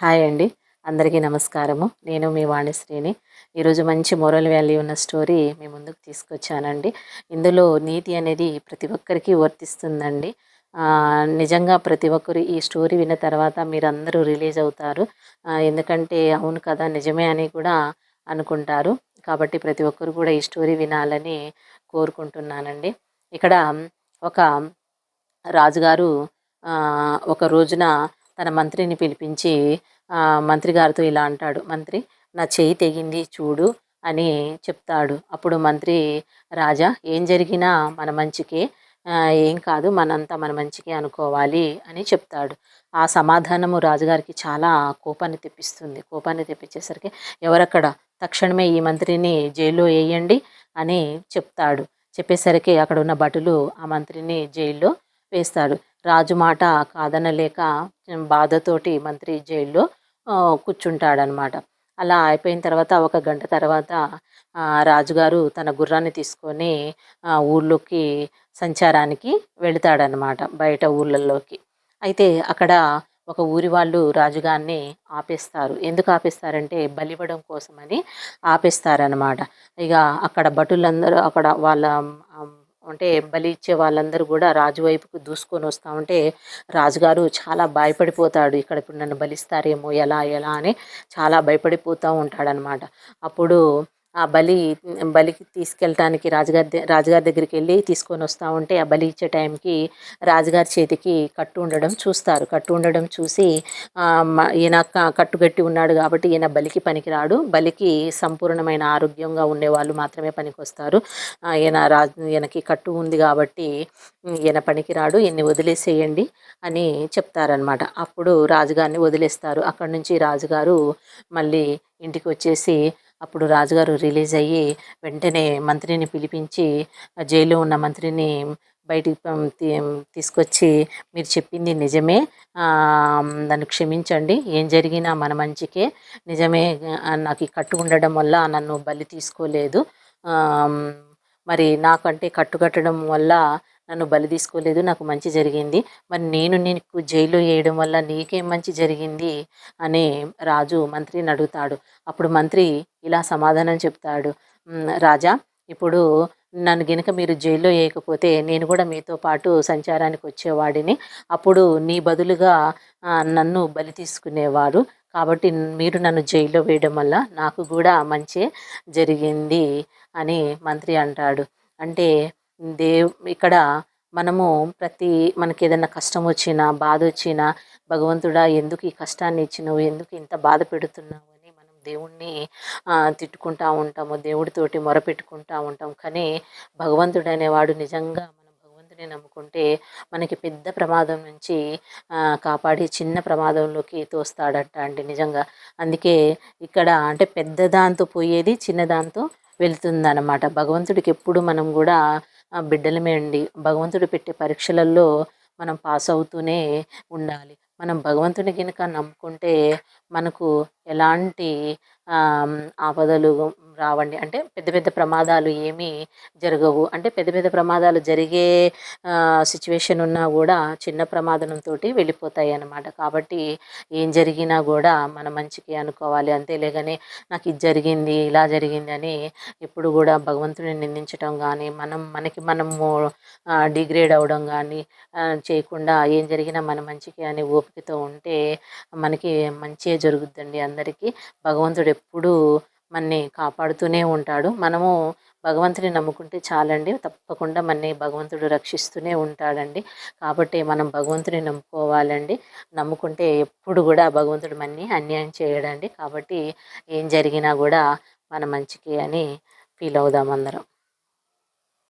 Hi అండి. అందరికీ నమస్కారము. నేను మీ వాణిశ్రీని ఈరోజు మంచి మోరల్ వాల్యూ ఉన్న స్టోరీ మీ ముందుకు తీసుకొచ్చానండి. ఇందులో నీతి అనేది ప్రతి ఒక్కరికి వర్తిస్తుందండి. నిజంగా ప్రతి ఒక్కరు ఈ స్టోరీ విన్న తర్వాత మీరందరూ రిలీజ్ అవుతారు. ఎందుకంటే అవును కదా నిజమే అని కూడా అనుకుంటారు. కాబట్టి ప్రతి ఒక్కరు కూడా ఈ స్టోరీ వినాలని కోరుకుంటున్నానండి. ఇక్కడ ఒక రాజుగారు ఒక రోజున తన మంత్రిని పిలిపించి మంత్రి గారితో ఇలా అంటాడు. మంత్రి నా చేయి తెగింది చూడు అని చెప్తాడు. అప్పుడు మంత్రి రాజా ఏం జరిగినా మన మంచికే ఏం కాదు మనంతా మన మంచికే అనుకోవాలి అని చెప్తాడు. ఆ సమాధానము రాజుగారికి చాలా కోపాన్ని తెప్పిస్తుంది. కోపాన్ని తెప్పించేసరికి ఎవరక్కడ? తక్షణమే ఈ మంత్రిని జైల్లో వేయండి అని చెప్తాడు. చెప్పేసరికి అక్కడ ఉన్న భటులు ఆ మంత్రిని జైల్లో వేస్తాడు. రాజు మాట కాదనలేక బాధతోటి మంత్రి జైల్లో కూర్చుంటాడనమాట. అలా అయిపోయిన తర్వాత ఒక గంట తర్వాత రాజుగారు తన గుర్రాన్ని తీసుకొని ఊళ్ళోకి సంచారానికి వెళతాడనమాట బయట ఊళ్ళల్లోకి అయితే అక్కడ ఒక ఊరి వాళ్ళు రాజుగారిని ఆపేస్తారు. ఎందుకు ఆపేస్తారంటే బలివ్వడం కోసమని ఆపేస్తారనమాట. ఇక అక్కడ భటులందరూ అక్కడ వాళ్ళ అంటే బలి ఇచ్చే వాళ్ళందరూ కూడా రాజు వైపుకు దూసుకొని వస్తూ ఉంటే రాజుగారు చాలా భయపడిపోతాడు. ఇక్కడ ఇప్పుడు నన్ను బలిస్తారేమో ఎలా ఎలా అని చాలా భయపడిపోతూ ఉంటాడనమాట అప్పుడు ఆ బలి బలికి తీసుకెళ్ళటానికి రాజుగారి రాజుగారి దగ్గరికి వెళ్ళి తీసుకొని వస్తూ ఉంటే ఆ బలి ఇచ్చే టైంకి రాజుగారి చేతికి కట్టు ఉండడం చూస్తారు. కట్టు ఉండడం చూసి ఈయన కట్టుగట్టి ఉన్నాడు కాబట్టి ఈయన బలికి పనికిరాడు. బలికి సంపూర్ణమైన ఆరోగ్యంగా ఉండేవాళ్ళు మాత్రమే పనికి వస్తారు ఈయన రాజు ఈయనకి కట్టు ఉంది కాబట్టి ఈయన పనికిరాడు. ఈయన్ని వదిలేసేయండి అని చెప్తారనమాట అప్పుడు రాజుగారిని వదిలేస్తారు. అక్కడి నుంచి రాజుగారు మళ్ళీ ఇంటికి వచ్చేసి అప్పుడు రాజుగారు రిలీజ్ అయ్యి వెంటనే మంత్రిని పిలిపించి జైల్లో ఉన్న మంత్రిని బయటికి తీసుకొచ్చి మీరు చెప్పింది నిజమే. నన్ను క్షమించండి. ఏం జరిగినా మన మంచికే. నిజమే నాకు ఈ కట్టు ఉండడం వల్ల నన్ను బలి తీసుకోలేదు. మరి నాకంటే కట్టు కట్టడం వల్ల నన్ను బలి తీసుకోలేదు నాకు మంచి జరిగింది. మరి నేను నీకు జైల్లో వేయడం వల్ల నీకేం మంచి జరిగింది అని రాజు మంత్రిని అడుగుతాడు. అప్పుడు మంత్రి ఇలా సమాధానం చెప్తాడు. రాజా ఇప్పుడు నన్ను గినక మీరు జైల్లో వేయకపోతే నేను కూడా మీతో పాటు సంచారానికి వచ్చేవాడిని. అప్పుడు నీ బదులుగా నన్ను బలి తీసుకునేవారు. కాబట్టి మీరు నన్ను జైల్లో వేయడం వల్ల నాకు కూడా మంచి జరిగింది అని మంత్రి అంటాడు. అంటే దేవ్ ఇక్కడ మనము ప్రతి మనకి ఏదైనా కష్టం వచ్చినా బాధ వచ్చినా భగవంతుడా ఎందుకు ఈ కష్టాన్ని ఇచ్చినావు ఎందుకు ఇంత బాధ పెడుతున్నావు అని మనం దేవుణ్ణి తిట్టుకుంటూ ఉంటాము దేవుడితోటి మొరపెట్టుకుంటూ ఉంటాం. కానీ భగవంతుడు అనేవాడు నిజంగా మనం భగవంతుని నమ్ముకుంటే మనకి పెద్ద ప్రమాదం నుంచి కాపాడి చిన్న ప్రమాదంలోకి తోస్తాడట అండి నిజంగా. అందుకే ఇక్కడ అంటే పెద్ద దాంతో పోయేది చిన్న దాంతో వెళ్తుందన్నమాట. భగవంతుడికి ఎప్పుడు మనం కూడా బిడ్డలమే అండి భగవంతుడు పెట్టే పరీక్షలలో మనం పాస్ అవుతూనే ఉండాలి. మనం భగవంతుని కనుక నమ్ముకుంటే మనకు ఎలాంటి ఆపదలు రావండి. అంటే పెద్ద పెద్ద ప్రమాదాలు ఏమీ జరగవు. అంటే పెద్ద పెద్ద ప్రమాదాలు జరిగే సిచ్యువేషన్ ఉన్నా కూడా చిన్న ప్రమాదంతో వెళ్ళిపోతాయి అన్నమాట. కాబట్టి ఏం జరిగినా కూడా మన మంచికి అనుకోవాలి. అంతేలేగానే నాకు ఇది జరిగింది ఇలా జరిగింది అని ఎప్పుడు కూడా భగవంతుని నిందించడం కానీ మనం మనకి మనము డిగ్రేడ్ అవడం కానీ చేయకుండా ఏం జరిగినా మన మంచికి అనే ఓపికతో ఉంటే మనకి మంచి జరుగుద్దండి అందరికీ. భగవంతుడు ఎప్పుడూ మనని కాపాడుతూనే ఉంటాడు. మనము భగవంతుని నమ్ముకుంటే చాలండి. తప్పకుండా మనని భగవంతుడు రక్షిస్తూనే ఉంటాడండి. కాబట్టి మనం భగవంతుని నమ్ముకోవాలండి. నమ్ముకుంటే ఎప్పుడు కూడా భగవంతుడు మనని అన్యాయం చేయడండి. కాబట్టి ఏం జరిగినా కూడా మన మంచికి అని ఫీల్ అవుదాం అందరం.